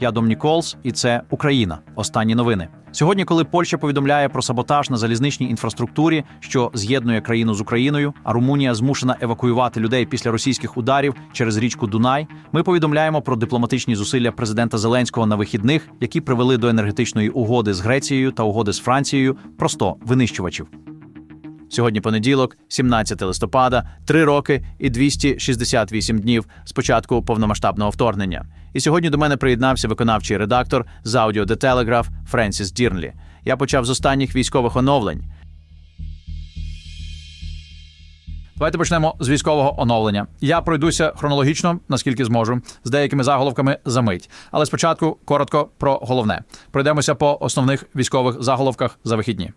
Я Дом Ніколс, і це Україна. Останні новини. Сьогодні, коли Польща повідомляє про саботаж на залізничній інфраструктурі, що з'єднує країну з Україною, а Румунія змушена евакуювати людей після російських ударів через річку Дунай, ми повідомляємо про дипломатичні зусилля президента Зеленського на вихідних, які привели до енергетичної угоди з Грецією та угоди з Францією просто винищувачів. Сьогодні понеділок, 17 листопада, три роки і 268 днів з початку повномасштабного вторгнення. І сьогодні до мене приєднався виконавчий редактор з Audio The Telegraph Френсіс Дірнлі. Я почав з останніх військових оновлень. Давайте почнемо з військового оновлення. Я пройдуся хронологічно, наскільки зможу, з деякими заголовками за мить. Але спочатку коротко про головне. Пройдемося по основних військових заголовках за вихідні.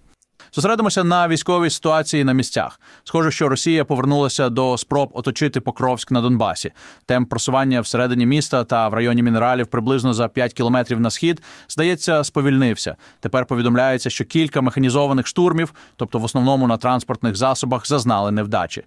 Зосередимося на військовій ситуації на місцях. Схоже, що Росія повернулася до спроб оточити Покровськ на Донбасі. Темп просування всередині міста та в районі мінералів приблизно за 5 кілометрів на схід, здається, сповільнився. Тепер повідомляється, що кілька механізованих штурмів, тобто в основному на транспортних засобах, зазнали невдачі.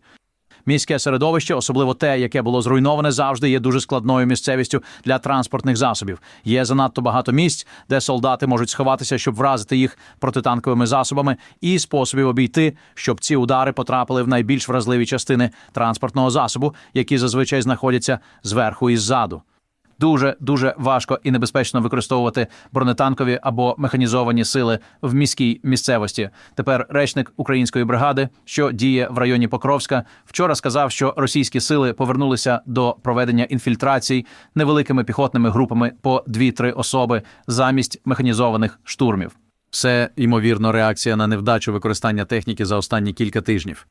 Міське середовище, особливо те, яке було зруйноване, завжди є дуже складною місцевістю для транспортних засобів. Є занадто багато місць, де солдати можуть сховатися, щоб вразити їх протитанковими засобами, і способів обійти, щоб ці удари потрапили в найбільш вразливі частини транспортного засобу, які зазвичай знаходяться зверху і ззаду. Дуже дуже важко і небезпечно використовувати бронетанкові або механізовані сили в міській місцевості. Тепер речник української бригади, що діє в районі Покровська, вчора сказав, що російські сили повернулися до проведення інфільтрацій невеликими піхотними групами по 2-3 особи замість механізованих штурмів. Це ймовірно реакція на невдачу використання техніки за останні кілька тижнів.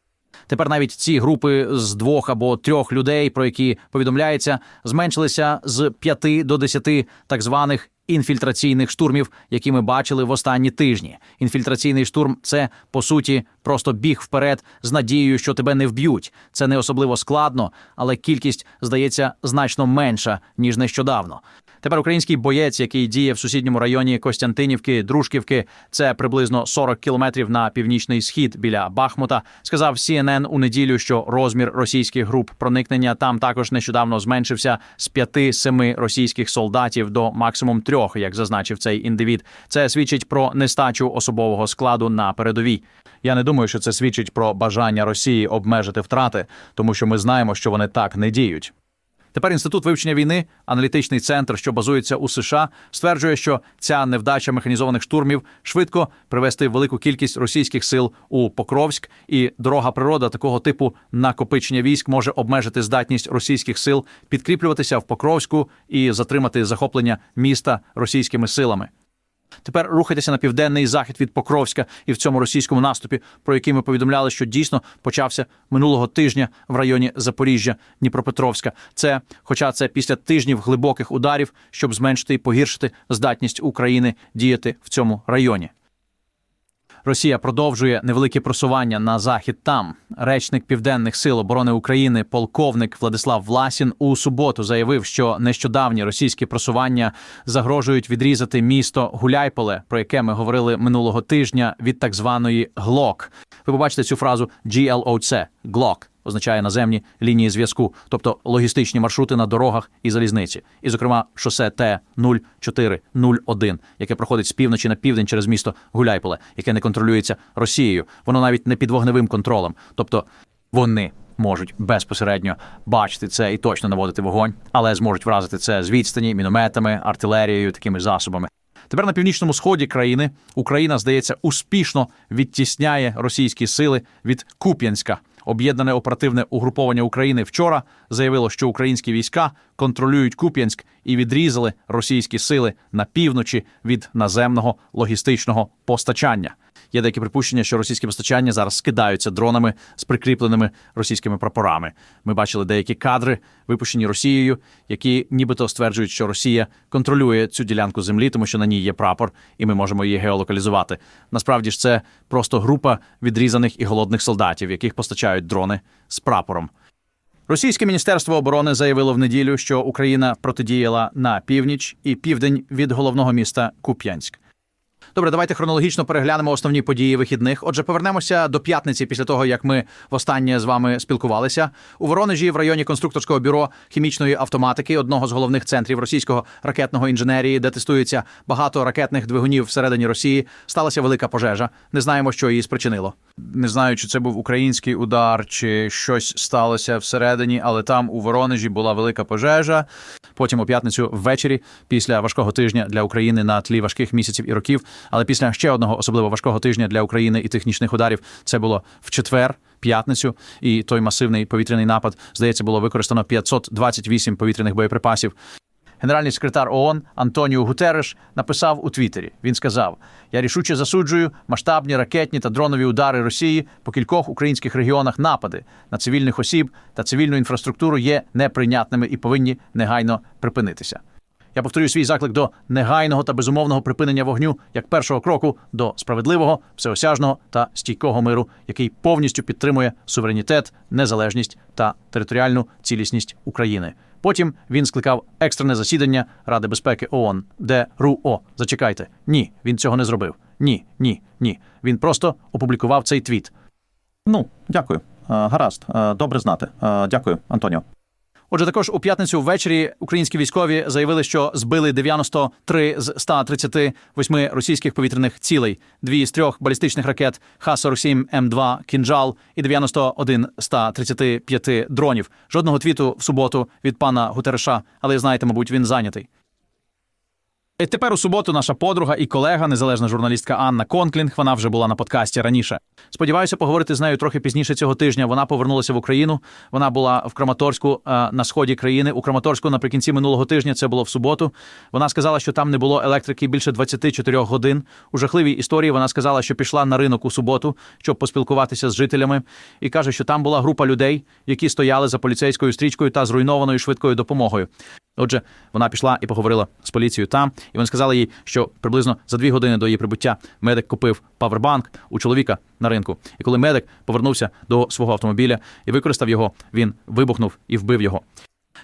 Тепер навіть ці групи з двох або трьох людей, про які повідомляється, зменшилися з п'яти до десяти так званих інфільтраційних штурмів, які ми бачили в останні тижні. Інфільтраційний штурм це по суті просто біг вперед з надією, що тебе не вб'ють. Це не особливо складно, але кількість здається значно менша ніж нещодавно. Тепер український боєць, який діє в сусідньому районі Костянтинівки, Дружківки, це приблизно 40 кілометрів на північний схід біля Бахмута, сказав CNN у неділю, що розмір російських груп проникнення там також нещодавно зменшився з 5-7 російських солдатів до максимум трьох, як зазначив цей індивід. Це свідчить про нестачу особового складу на передовій. Я не думаю, що це свідчить про бажання Росії обмежити втрати, тому що ми знаємо, що вони так не діють. Тепер інститут вивчення війни, аналітичний центр, що базується у США, стверджує, що ця невдача механізованих штурмів швидко привести велику кількість російських сил у Покровськ, і дорога природа такого типу накопичення військ може обмежити здатність російських сил підкріплюватися в Покровську і затримати захоплення міста російськими силами. Тепер рухайтеся на південний захід від Покровська і в цьому російському наступі, про який ми повідомляли, що дійсно почався минулого тижня в районі Запоріжжя, Дніпропетровська. Це, хоча це після тижнів глибоких ударів, щоб зменшити і погіршити здатність України діяти в цьому районі. Росія продовжує невеликі просування на захід. Там речник південних сил оборони України, полковник Владислав Власін, у суботу заявив, що нещодавні російські просування загрожують відрізати місто Гуляйполе, про яке ми говорили минулого тижня від так званої ГЛОК. Ви побачите цю фразу GLOC – ГЛОК означає наземні лінії зв'язку, тобто логістичні маршрути на дорогах і залізниці, і, зокрема, шосе Т 0401, яке проходить з півночі на південь через місто Гуляйполе, яке не контролюється Росією. Воно навіть не під вогневим контролем, тобто вони. Можуть безпосередньо бачити це і точно наводити вогонь, але зможуть вразити це з відстані, мінометами, артилерією, такими засобами. Тепер на північному сході країни Україна, здається, успішно відтісняє російські сили від Куп'янська. Об'єднане оперативне угруповання України вчора заявило, що українські війська контролюють Куп'янськ і відрізали російські сили на півночі від наземного логістичного постачання. Є деякі припущення, що російські постачання зараз скидаються дронами з прикріпленими російськими прапорами. Ми бачили деякі кадри, випущені Росією, які нібито стверджують, що Росія контролює цю ділянку землі, тому що на ній є прапор, і ми можемо її геолокалізувати. Насправді ж це просто група відрізаних і голодних солдатів, яких постачають дрони з прапором. Російське міністерство оборони заявило в неділю, що Україна протидіяла на північ і південь від головного міста Куп'янськ. Добре, давайте хронологічно переглянемо основні події вихідних. Отже, повернемося до п'ятниці після того, як ми востаннє з вами спілкувалися. У Воронежі в районі конструкторського бюро хімічної автоматики, одного з головних центрів російського ракетного інженерії, де тестується багато ракетних двигунів всередині Росії, сталася велика пожежа. Не знаємо, що її спричинило. Не знаю, чи це був український удар, чи щось сталося всередині, але там у Воронежі була велика пожежа. Потім у п'ятницю ввечері, після важкого тижня для України на тлі важких місяців і років. Але після ще одного особливо важкого тижня для України і технічних ударів це було в четвер. П'ятницю і той масивний повітряний напад здається було використано 528 повітряних боєприпасів. Генеральний секретар ООН Антоніо Гутереш написав у Твіттері. Він сказав: Я рішуче засуджую масштабні ракетні та дронові удари Росії по кількох українських регіонах. Напади на цивільних осіб та цивільну інфраструктуру є неприйнятними і повинні негайно припинитися. Я повторюю свій заклик до негайного та безумовного припинення вогню як першого кроку до справедливого, всеосяжного та стійкого миру, який повністю підтримує суверенітет, незалежність та територіальну цілісність України. Потім він скликав екстрене засідання Ради безпеки ООН, де РУО. Зачекайте. Ні, він цього не зробив. Ні, ні, ні. Він просто опублікував цей твіт. Ну, дякую. Е, Гаразд, Е, добре знати. Е, Дякую, Антоніо. Отже, також у п'ятницю ввечері українські військові заявили, що збили 93 з 138 російських повітряних цілей, дві з трьох балістичних ракет Х-47 М2 «Кінжал» і 91 з 135 дронів. Жодного твіту в суботу від пана Гутереша, але знаєте, мабуть, він зайнятий. І тепер у суботу наша подруга і колега, незалежна журналістка Анна Конклінг. Вона вже була на подкасті раніше. Сподіваюся, поговорити з нею трохи пізніше цього тижня. Вона повернулася в Україну. Вона була в Краматорську е, на сході країни. У Краматорську наприкінці минулого тижня це було в суботу. Вона сказала, що там не було електрики більше 24 годин. У жахливій історії вона сказала, що пішла на ринок у суботу, щоб поспілкуватися з жителями, і каже, що там була група людей, які стояли за поліцейською стрічкою та зруйнованою швидкою допомогою. Отже, вона пішла і поговорила з поліцією там, і вони сказали їй, що приблизно за дві години до її прибуття медик купив павербанк у чоловіка на ринку. І коли медик повернувся до свого автомобіля і використав його, він вибухнув і вбив його.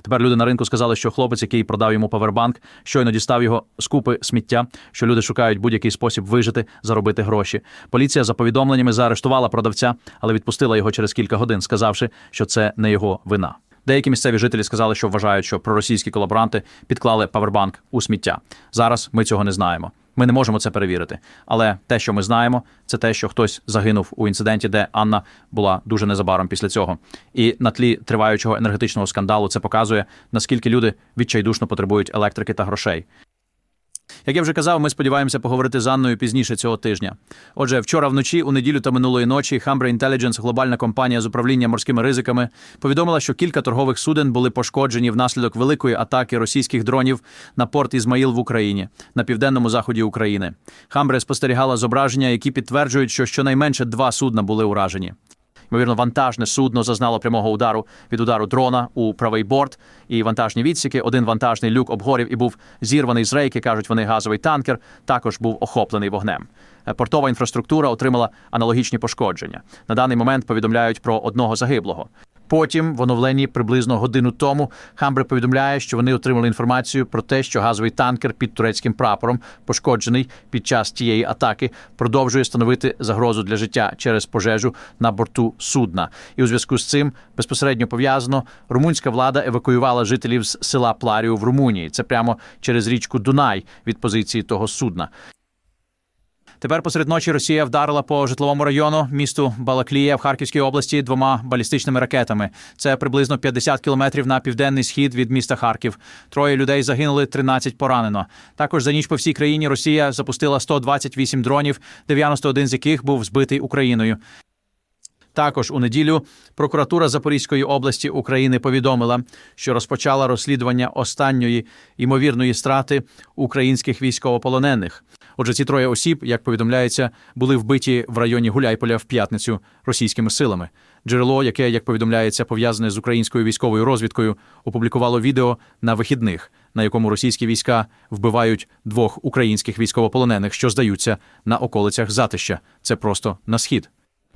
Тепер люди на ринку сказали, що хлопець, який продав йому павербанк, щойно дістав його з купи сміття, що люди шукають будь-який спосіб вижити, заробити гроші. Поліція за повідомленнями заарештувала продавця, але відпустила його через кілька годин, сказавши, що це не його вина. Деякі місцеві жителі сказали, що вважають, що проросійські колаборанти підклали павербанк у сміття. Зараз ми цього не знаємо. Ми не можемо це перевірити. Але те, що ми знаємо, це те, що хтось загинув у інциденті, де Анна була дуже незабаром після цього. І на тлі триваючого енергетичного скандалу це показує, наскільки люди відчайдушно потребують електрики та грошей. Як я вже казав, ми сподіваємося поговорити з Анною пізніше цього тижня. Отже, вчора вночі, у неділю та минулої ночі, Humber Intelligence, глобальна компанія з управління морськими ризиками, повідомила, що кілька торгових суден були пошкоджені внаслідок великої атаки російських дронів на порт Ізмаїл в Україні на південному заході України. Хамбре спостерігала зображення, які підтверджують, що щонайменше два судна були уражені. Ймовірно, вантажне судно зазнало прямого удару від удару дрона у правий борт і вантажні відсіки. Один вантажний люк обгорів і був зірваний з рейки. кажуть вони, газовий танкер також був охоплений вогнем. Е, Портова інфраструктура отримала аналогічні пошкодження. На даний момент повідомляють про одного загиблого. Потім, в оновленні приблизно годину тому, Хамбре повідомляє, що вони отримали інформацію про те, що газовий танкер під турецьким прапором, пошкоджений під час тієї атаки, продовжує становити загрозу для життя через пожежу на борту судна. І у зв'язку з цим безпосередньо пов'язано румунська влада евакуювала жителів з села Пларію в Румунії. Це прямо через річку Дунай від позиції того судна. Тепер посеред ночі Росія вдарила по житловому району місту Балаклія в Харківській області двома балістичними ракетами. Це приблизно 50 кілометрів на південний схід від міста Харків. Троє людей загинули, 13 поранено. Також за ніч по всій країні Росія запустила 128 дронів, 91 з яких був збитий Україною. Також у неділю прокуратура Запорізької області України повідомила, що розпочала розслідування останньої ймовірної страти українських військовополонених. Отже, ці троє осіб, як повідомляється, були вбиті в районі Гуляйполя в п'ятницю російськими силами. Джерело, яке, як повідомляється, пов'язане з українською військовою розвідкою, опублікувало відео на вихідних, на якому російські війська вбивають двох українських військовополонених, що здаються на околицях затища. Це просто на схід.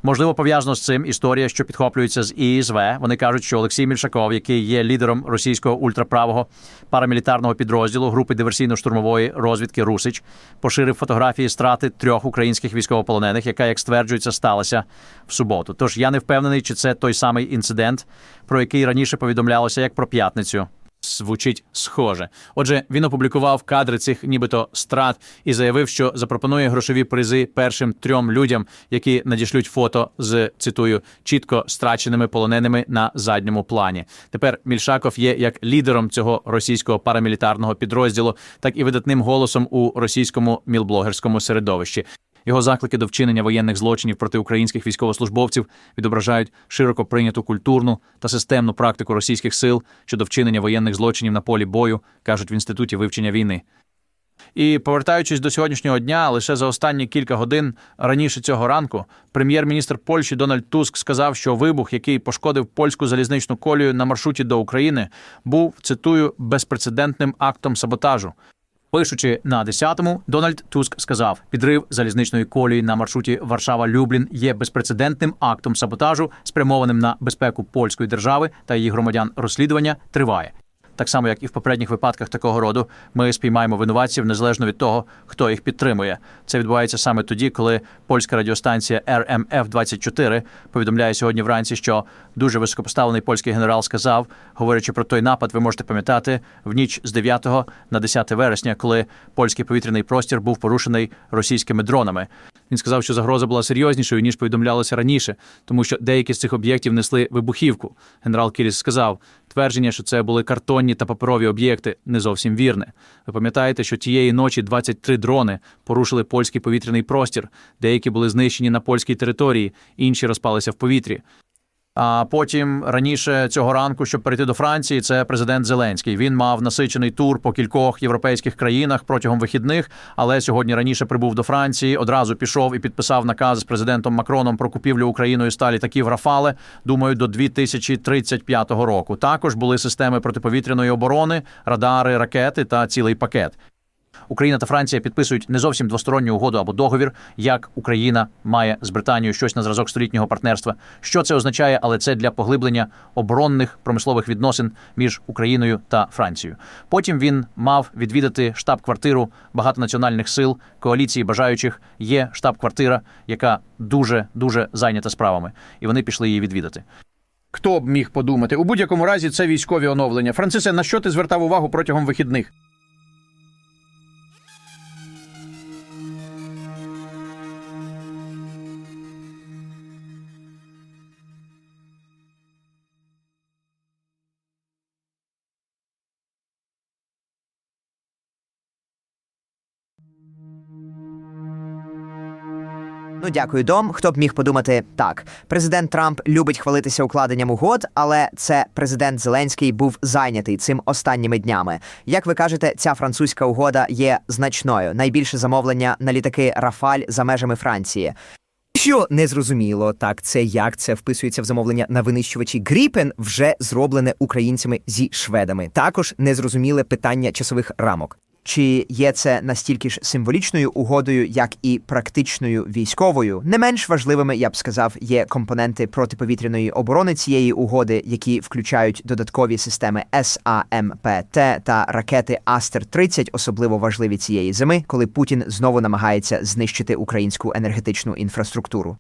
Можливо, пов'язано з цим історія, що підхоплюється з ІСВ. Вони кажуть, що Олексій Мільшаков, який є лідером російського ультраправого парамілітарного підрозділу групи диверсійно-штурмової розвідки Русич, поширив фотографії страти трьох українських військовополонених, яка, як стверджується, сталася в суботу. Тож я не впевнений, чи це той самий інцидент, про який раніше повідомлялося як про п'ятницю. Звучить схоже. Отже, він опублікував кадри цих нібито страт і заявив, що запропонує грошові призи першим трьом людям, які надішлють фото з цитую чітко страченими полоненими на задньому плані. Тепер Мільшаков є як лідером цього російського парамілітарного підрозділу, так і видатним голосом у російському мілблогерському середовищі. Його заклики до вчинення воєнних злочинів проти українських військовослужбовців відображають широко прийняту культурну та системну практику російських сил щодо вчинення воєнних злочинів на полі бою, кажуть в інституті вивчення війни. І повертаючись до сьогоднішнього дня, лише за останні кілька годин раніше цього ранку, прем'єр-міністр Польщі Дональд Туск сказав, що вибух, який пошкодив польську залізничну колію на маршруті до України, був цитую безпрецедентним актом саботажу. Пишучи на 10-му, Дональд Туск сказав: підрив залізничної колії на маршруті Варшава-Люблін є безпрецедентним актом саботажу, спрямованим на безпеку польської держави та її громадян. Розслідування триває. Так само, як і в попередніх випадках такого роду, ми спіймаємо винуватців незалежно від того, хто їх підтримує. Це відбувається саме тоді, коли польська радіостанція RMF 24 повідомляє сьогодні вранці, що дуже високопоставлений польський генерал сказав, говорячи про той напад, ви можете пам'ятати в ніч з 9 на 10 вересня, коли польський повітряний простір був порушений російськими дронами. Він сказав, що загроза була серйознішою ніж повідомлялося раніше, тому що деякі з цих об'єктів несли вибухівку. Генерал Кіліс сказав. Твердження, що це були картонні та паперові об'єкти, не зовсім вірне. Ви пам'ятаєте, що тієї ночі 23 дрони порушили польський повітряний простір, деякі були знищені на польській території, інші розпалися в повітрі. А потім раніше цього ранку, щоб перейти до Франції, це президент Зеленський. Він мав насичений тур по кількох європейських країнах протягом вихідних, але сьогодні раніше прибув до Франції. Одразу пішов і підписав наказ з президентом Макроном про купівлю Україною ста літаків Рафали. Думаю, до 2035 року. Також були системи протиповітряної оборони, радари, ракети та цілий пакет. Україна та Франція підписують не зовсім двосторонню угоду або договір, як Україна має з Британією щось на зразок столітнього партнерства. Що це означає, але це для поглиблення оборонних промислових відносин між Україною та Францією. Потім він мав відвідати штаб-квартиру багатонаціональних сил коаліції бажаючих. Є штаб-квартира, яка дуже дуже зайнята справами, і вони пішли її відвідати. Хто б міг подумати? У будь-якому разі це військові оновлення. Францисе, на що ти звертав увагу протягом вихідних? Ну, дякую, Дом. Хто б міг подумати так. Президент Трамп любить хвалитися укладенням угод, але це президент Зеленський був зайнятий цим останніми днями. Як ви кажете, ця французька угода є значною. Найбільше замовлення на літаки Рафаль за межами Франції. Що незрозуміло, так це як це вписується в замовлення на винищувачі Гріпен, вже зроблене українцями зі шведами. Також незрозуміле питання часових рамок. Чи є це настільки ж символічною угодою, як і практичною військовою? Не менш важливими, я б сказав, є компоненти протиповітряної оборони цієї угоди, які включають додаткові системи САМПТ та ракети Астер 30 особливо важливі цієї зими, коли Путін знову намагається знищити українську енергетичну інфраструктуру.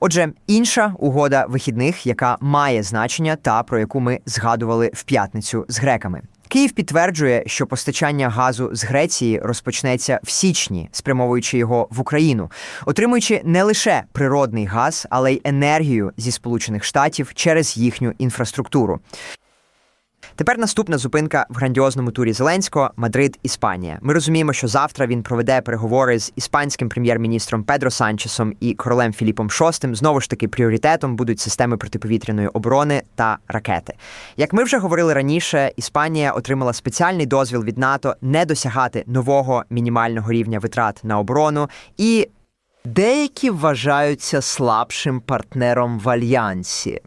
Отже, інша угода вихідних, яка має значення, та про яку ми згадували в п'ятницю з греками. Київ підтверджує, що постачання газу з Греції розпочнеться в січні, спрямовуючи його в Україну, отримуючи не лише природний газ, але й енергію зі Сполучених Штатів через їхню інфраструктуру. Тепер наступна зупинка в грандіозному турі Зеленського Мадрид, Іспанія. Ми розуміємо, що завтра він проведе переговори з іспанським прем'єр-міністром Педро Санчесом і королем Філіпом VI. Знову ж таки, пріоритетом будуть системи протиповітряної оборони та ракети. Як ми вже говорили раніше, Іспанія отримала спеціальний дозвіл від НАТО не досягати нового мінімального рівня витрат на оборону і. Деякі вважаються слабшим партнером в альянсі.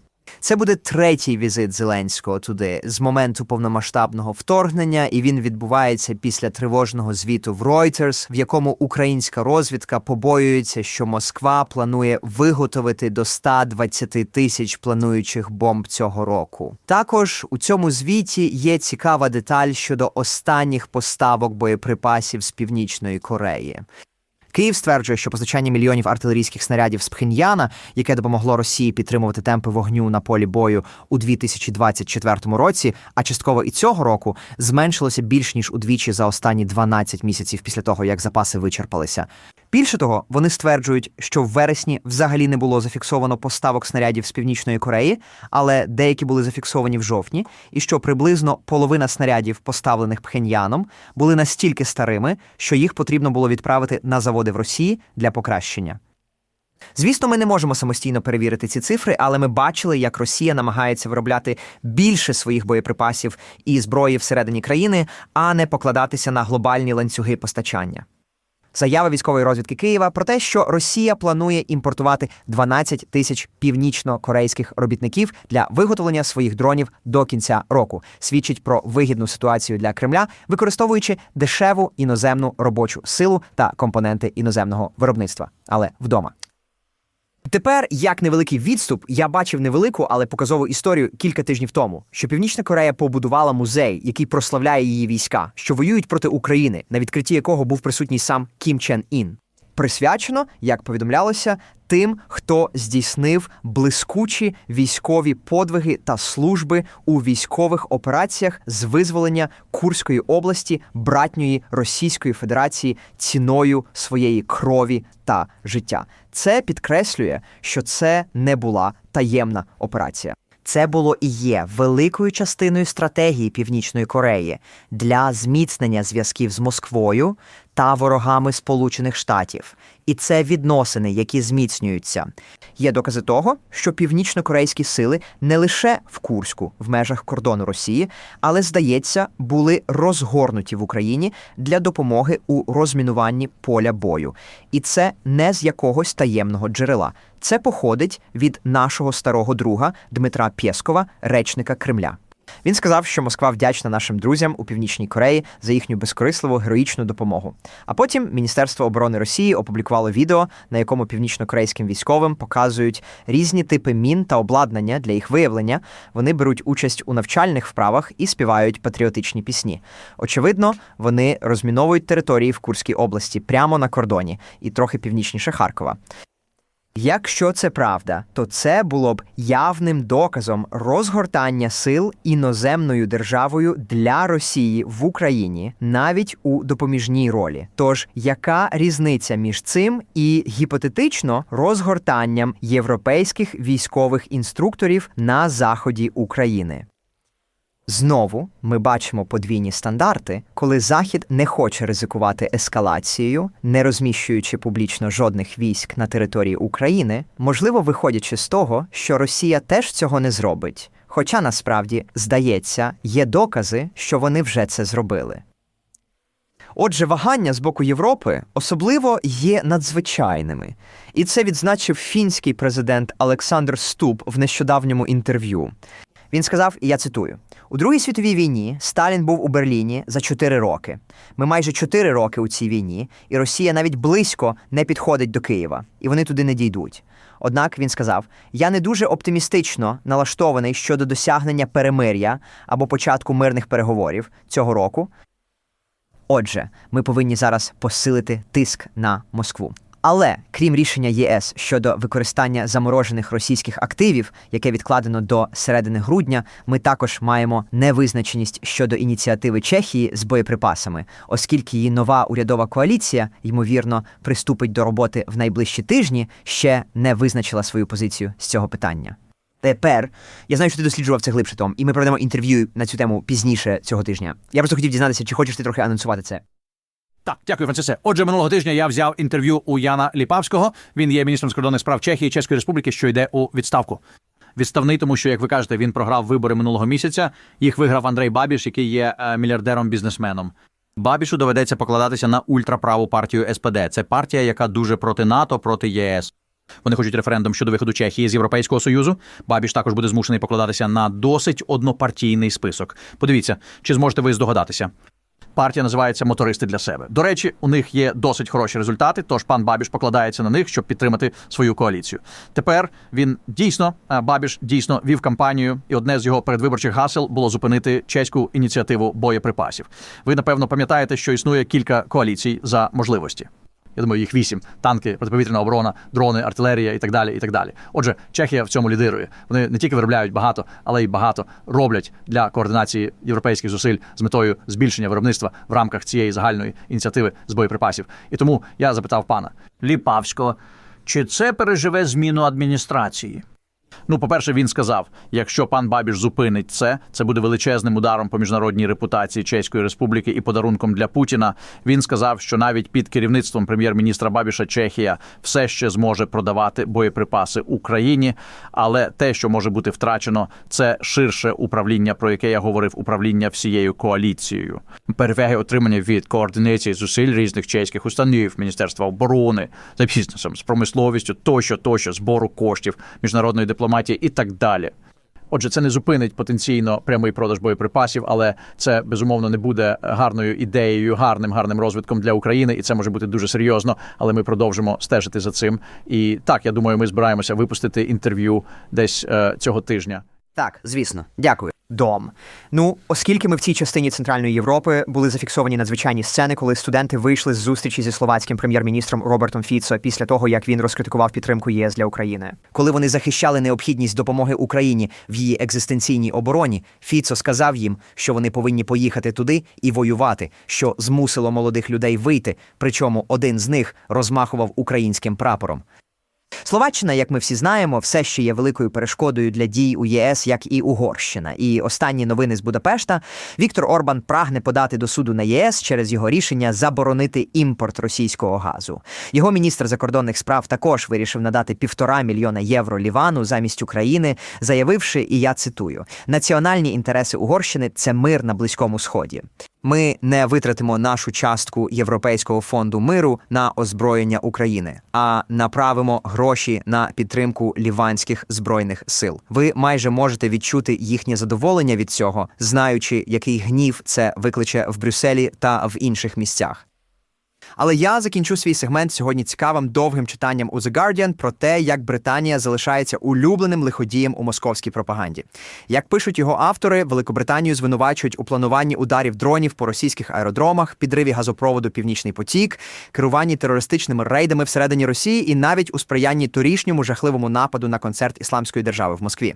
Це буде третій візит Зеленського туди з моменту повномасштабного вторгнення, і він відбувається після тривожного звіту в Reuters, в якому українська розвідка побоюється, що Москва планує виготовити до 120 тисяч плануючих бомб цього року. Також у цьому звіті є цікава деталь щодо останніх поставок боєприпасів з північної Кореї. Київ стверджує, що постачання мільйонів артилерійських снарядів з Пхеньяна, яке допомогло Росії підтримувати темпи вогню на полі бою у 2024 році, а частково і цього року, зменшилося більш ніж удвічі за останні 12 місяців після того, як запаси вичерпалися. Більше того, вони стверджують, що в вересні взагалі не було зафіксовано поставок снарядів з північної Кореї, але деякі були зафіксовані в жовтні, і що приблизно половина снарядів, поставлених Пхеньяном, були настільки старими, що їх потрібно було відправити на заводи в Росії для покращення. Звісно, ми не можемо самостійно перевірити ці цифри, але ми бачили, як Росія намагається виробляти більше своїх боєприпасів і зброї всередині країни, а не покладатися на глобальні ланцюги постачання. Заява військової розвідки Києва про те, що Росія планує імпортувати 12 тисяч північно-корейських робітників для виготовлення своїх дронів до кінця року, свідчить про вигідну ситуацію для Кремля, використовуючи дешеву іноземну робочу силу та компоненти іноземного виробництва, але вдома. Тепер, як невеликий відступ, я бачив невелику, але показову історію кілька тижнів тому, що Північна Корея побудувала музей, який прославляє її війська, що воюють проти України, на відкритті якого був присутній сам Кім Чен Ін. Присвячено, як повідомлялося, тим, хто здійснив блискучі військові подвиги та служби у військових операціях з визволення Курської області братньої Російської Федерації ціною своєї крові та життя. Це підкреслює, що це не була таємна операція. Це було і є великою частиною стратегії Північної Кореї для зміцнення зв'язків з Москвою та ворогами Сполучених Штатів. І це відносини, які зміцнюються. Є докази того, що північно-корейські сили не лише в Курську, в межах кордону Росії, але, здається, були розгорнуті в Україні для допомоги у розмінуванні поля бою. І це не з якогось таємного джерела. Це походить від нашого старого друга Дмитра Пєскова, речника Кремля. Він сказав, що Москва вдячна нашим друзям у Північній Кореї за їхню безкорисливу героїчну допомогу. А потім Міністерство оборони Росії опублікувало відео, на якому північно-корейським військовим показують різні типи мін та обладнання для їх виявлення. Вони беруть участь у навчальних вправах і співають патріотичні пісні. Очевидно, вони розміновують території в Курській області прямо на кордоні і трохи північніше Харкова. Якщо це правда, то це було б явним доказом розгортання сил іноземною державою для Росії в Україні навіть у допоміжній ролі. Тож яка різниця між цим і гіпотетично розгортанням європейських військових інструкторів на заході України? Знову ми бачимо подвійні стандарти, коли Захід не хоче ризикувати ескалацією, не розміщуючи публічно жодних військ на території України, можливо, виходячи з того, що Росія теж цього не зробить. Хоча насправді, здається, є докази, що вони вже це зробили. Отже, вагання з боку Європи особливо є надзвичайними, і це відзначив фінський президент Олександр Ступ в нещодавньому інтерв'ю. Він сказав, і я цитую: у Другій світовій війні Сталін був у Берліні за чотири роки. Ми майже чотири роки у цій війні, і Росія навіть близько не підходить до Києва, і вони туди не дійдуть. Однак він сказав: я не дуже оптимістично налаштований щодо досягнення перемир'я або початку мирних переговорів цього року. Отже, ми повинні зараз посилити тиск на Москву. Але крім рішення ЄС щодо використання заморожених російських активів, яке відкладено до середини грудня, ми також маємо невизначеність щодо ініціативи Чехії з боєприпасами, оскільки її нова урядова коаліція, ймовірно, приступить до роботи в найближчі тижні, ще не визначила свою позицію з цього питання. Тепер я знаю, що ти досліджував це глибше, Том, і ми проведемо інтерв'ю на цю тему пізніше цього тижня. Я просто хотів дізнатися, чи хочеш ти трохи анонсувати це. Так, дякую, Францисе. Отже, минулого тижня я взяв інтерв'ю у Яна Ліпавського. Він є міністром закордонних справ Чехії, Чеської Республіки, що йде у відставку. Відставний, тому що, як ви кажете, він програв вибори минулого місяця. Їх виграв Андрей Бабіш, який є е, мільярдером-бізнесменом. Бабішу доведеться покладатися на ультраправу партію СПД. Це партія, яка дуже проти НАТО, проти ЄС. Вони хочуть референдум щодо виходу Чехії з Європейського союзу. Бабіш також буде змушений покладатися на досить однопартійний список. Подивіться, чи зможете ви здогадатися. Партія називається Мотористи для себе. До речі, у них є досить хороші результати. Тож пан Бабіш покладається на них, щоб підтримати свою коаліцію. Тепер він дійсно е, Бабіш дійсно вів кампанію, і одне з його передвиборчих гасел було зупинити чеську ініціативу боєприпасів. Ви напевно пам'ятаєте, що існує кілька коаліцій за можливості. Я думаю, їх вісім: танки, протиповітряна оборона, дрони, артилерія і так далі. І так далі. Отже, Чехія в цьому лідирує. Вони не тільки виробляють багато, але й багато роблять для координації європейських зусиль з метою збільшення виробництва в рамках цієї загальної ініціативи з боєприпасів. І тому я запитав пана. Ліпавського. Чи це переживе зміну адміністрації? Ну, по-перше, він сказав: якщо пан Бабіш зупинить це, це буде величезним ударом по міжнародній репутації Чеської Республіки і подарунком для Путіна. Він сказав, що навіть під керівництвом прем'єр-міністра Бабіша Чехія все ще зможе продавати боєприпаси Україні. Але те, що може бути втрачено, це ширше управління, про яке я говорив, управління всією коаліцією. Переваги отримання від координації зусиль різних чеських устанів, Міністерства оборони за бізнесом, з промисловістю, тощо, тощо, збору коштів, міжнародної дипломатії і так далі. Отже, це не зупинить потенційно прямий продаж боєприпасів, але це безумовно не буде гарною ідеєю, гарним гарним розвитком для України, і це може бути дуже серйозно. Але ми продовжимо стежити за цим. І так, я думаю, ми збираємося випустити інтерв'ю десь е, цього тижня. Так, звісно, дякую. Дом. Ну, оскільки ми в цій частині Центральної Європи були зафіксовані надзвичайні сцени, коли студенти вийшли з зустрічі зі словацьким прем'єр-міністром Робертом Фіцо після того, як він розкритикував підтримку ЄС для України. Коли вони захищали необхідність допомоги Україні в її екзистенційній обороні, Фіцо сказав їм, що вони повинні поїхати туди і воювати, що змусило молодих людей вийти. Причому один з них розмахував українським прапором. Словаччина, як ми всі знаємо, все ще є великою перешкодою для дій у ЄС, як і Угорщина. І останні новини з Будапешта Віктор Орбан прагне подати до суду на ЄС через його рішення заборонити імпорт російського газу. Його міністр закордонних справ також вирішив надати півтора мільйона євро Лівану замість України, заявивши, і я цитую: національні інтереси Угорщини це мир на близькому сході. Ми не витратимо нашу частку Європейського фонду миру на озброєння України, а направимо гроші на підтримку ліванських збройних сил. Ви майже можете відчути їхнє задоволення від цього, знаючи, який гнів це викличе в Брюсселі та в інших місцях. Але я закінчу свій сегмент сьогодні цікавим довгим читанням у The Guardian про те, як Британія залишається улюбленим лиходієм у московській пропаганді. Як пишуть його автори, Великобританію звинувачують у плануванні ударів дронів по російських аеродромах, підриві газопроводу Північний потік, керуванні терористичними рейдами всередині Росії і навіть у сприянні торішньому жахливому нападу на концерт Ісламської держави в Москві.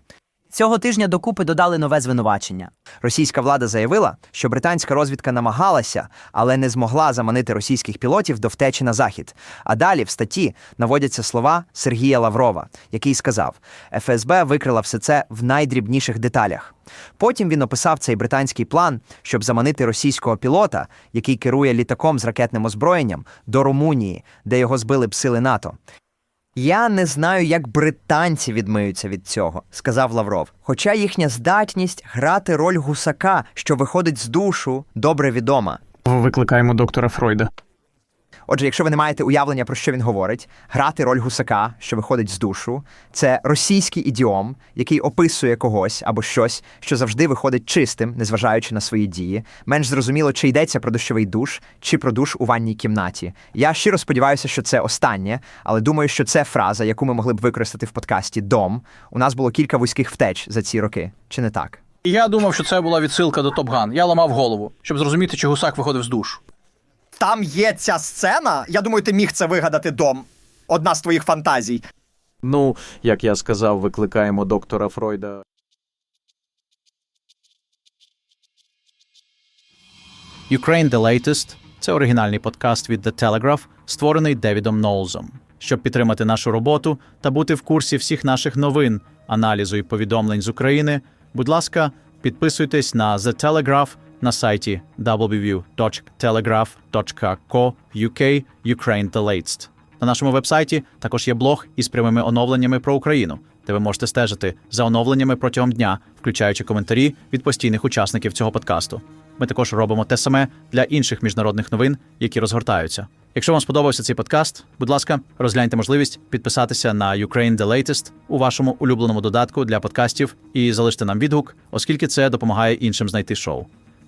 Цього тижня докупи додали нове звинувачення. Російська влада заявила, що британська розвідка намагалася, але не змогла заманити російських пілотів до втечі на захід. А далі в статті наводяться слова Сергія Лаврова, який сказав: ФСБ викрила все це в найдрібніших деталях. Потім він описав цей британський план, щоб заманити російського пілота, який керує літаком з ракетним озброєнням, до Румунії, де його збили б сили НАТО. Я не знаю, як британці відмиються від цього, сказав Лавров. Хоча їхня здатність грати роль гусака, що виходить з душу, добре відома. Викликаємо доктора Фройда. Отже, якщо ви не маєте уявлення, про що він говорить, грати роль гусака, що виходить з душу, це російський ідіом, який описує когось або щось, що завжди виходить чистим, незважаючи на свої дії. Менш зрозуміло, чи йдеться про дощовий душ, чи про душ у ванній кімнаті. Я щиро сподіваюся, що це останнє, але думаю, що це фраза, яку ми могли б використати в подкасті Дом. У нас було кілька вузьких втеч за ці роки, чи не так? Я думав, що це була відсилка до Топган. Я ламав голову, щоб зрозуміти, чи гусак виходив з душу. Там є ця сцена. Я думаю, ти міг це вигадати дом. Одна з твоїх фантазій. Ну, як я сказав, викликаємо доктора Фройда. Ukraine The Latest – це оригінальний подкаст від The Telegraph, створений Девідом Ноулзом. Щоб підтримати нашу роботу та бути в курсі всіх наших новин, аналізу і повідомлень з України, будь ласка, підписуйтесь на The Telegraph на сайті www.telegraph.co.uk Ukraine The Latest. На нашому вебсайті також є блог із прямими оновленнями про Україну, де ви можете стежити за оновленнями протягом дня, включаючи коментарі від постійних учасників цього подкасту. ми також робимо те саме для інших міжнародних новин, які розгортаються. Якщо вам сподобався цей подкаст, будь ласка, розгляньте можливість підписатися на Ukraine The Latest у вашому улюбленому додатку для подкастів і залиште нам відгук, оскільки це допомагає іншим знайти шоу.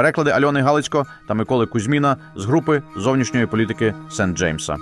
Переклади Альони Галицько та Миколи Кузьміна з групи зовнішньої політики Сент Джеймса.